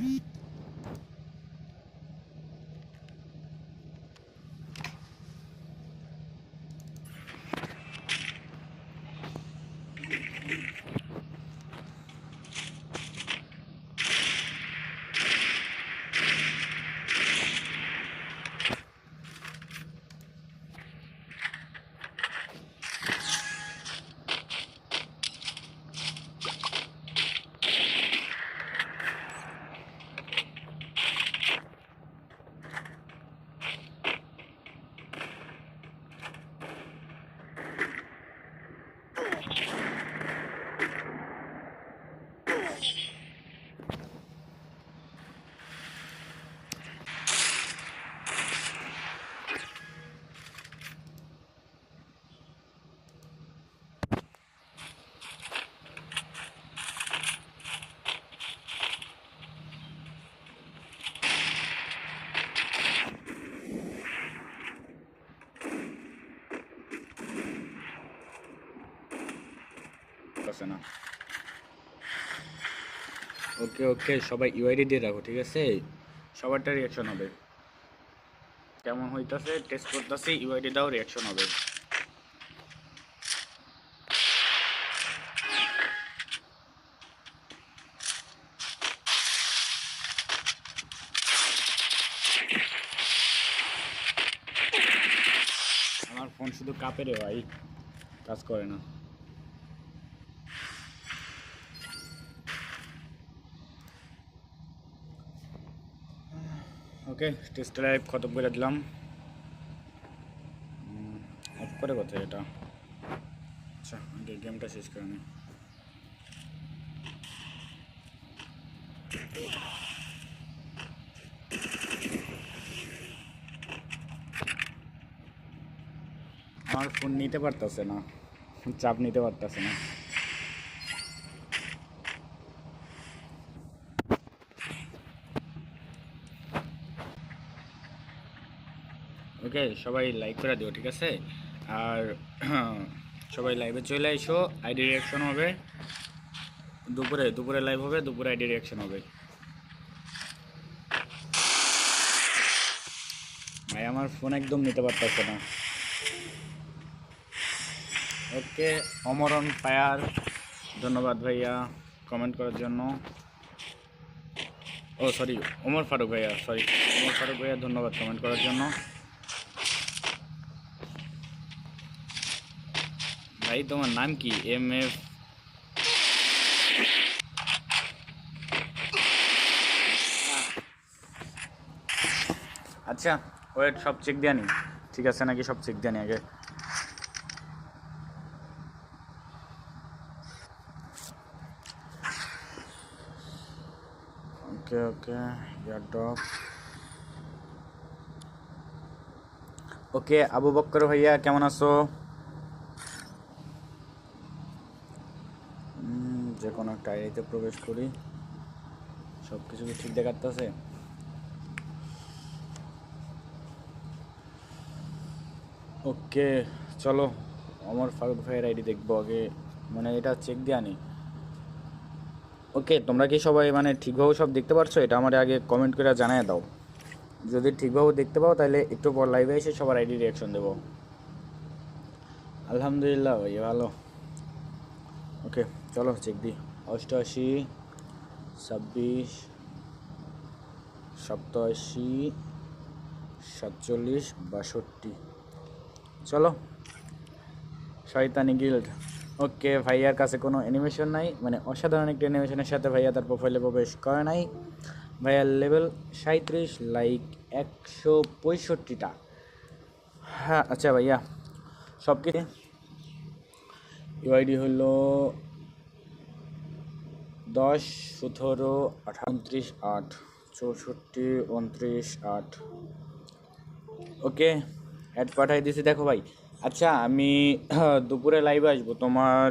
Mm-hmm. আছে না। ওকে ওকে, সবাই ইউআইডি দিয়ে রাখো, ঠিক আছে? সবারটা রিয়াকশন হবে। কেমন হইতাছে? টেস্ট করতেছে ইউআইডি দাও রিয়াকশন হবে। আমার ফোন শুধু কাপে রে ভাই, কাজ করে না। ওকে টেস্ট লাইভ খতম করে দিলাম। অফ করে কথা এটা? আচ্ছা আগে গেমটা শেষ করে নি। আমার ফোন নিতে পারতেছে না। চাপ নিতে পারতেছে না। ওকে, সবাই লাইক করে দিও, ঠিক আছে? আর সবাই লাইভে চলে এসো আইডি রিয়াকশন হবে। দুপুরে দুপুরে লাইভ হবে, দুপুরে আইডি রিয়াকশন হবে। ভাই, আমার ফোন একদম নিতে পারতেছে না। ওকে অমরণ পায়ার, ধন্যবাদ ভাইয়া কমেন্ট করার জন্য। ও সরি ওমর ফারুক ভাইয়া সরি ওমর ফারুক ভাইয়া ধন্যবাদ কমেন্ট করার জন্য। ভাই, তোমার নাম কি? এম এফ আচ্ছা ওয়েট সব চেক দিয়ে নি। ঠিক আছে নাকি সব চেক দিয়ে আগে? Okay okay airdrop okay Abu Bakkar ভাইয়া, কেমন আছো? আইডিতে প্রবেশ করি। সব কিছু ঠিক দেখাতেছে ওকে, চলো আমার ফারুক ভাইয়ের আইডি দেখব আগে। মানে এটা চেক দিয়ে আনি। ওকে, তোমরা কি সবাই মানে ঠিকভাবে সব দেখতে পারছ? এটা আমার আগে কমেন্ট করে জানিয়ে দাও। যদি ঠিকভাবে দেখতে পাও, তাহলে একটু পর লাইভে এসে সবার আইডি রিয়াকশন দেবো। আলহামদুলিল্লাহ ভাই, ভালো। ওকে, চলো চেক দিই। অষ্টআশি ছাব্বিশ, সপ্তাশি, সাতচল্লিশ, বাষট্টি। চলো। শয়তানি গিল্ড ওকে, ভাইয়ার কাছে কোনো অ্যানিমেশন নাই মানে অসাধারণ একটি অ্যানিমেশনের সাথে ভাইয়া তার প্রোফাইলে প্রবেশ করে নাই। ভাইয়ার লেভেল সাঁত্রিশ লাইক একশো পঁয়ষট্টিটা। হ্যাঁ আচ্ছা ভাইয়া সব কিছু ইউআইডি হলো দশ, সতেরো আঠাত্রিশ আট, চৌষট্টি, উনত্রিশ, আট। ওকে অ্যাড পাঠাই দিছি। দেখো ভাই আচ্ছা আমি, দুপুরে লাইভে আসব। তোমার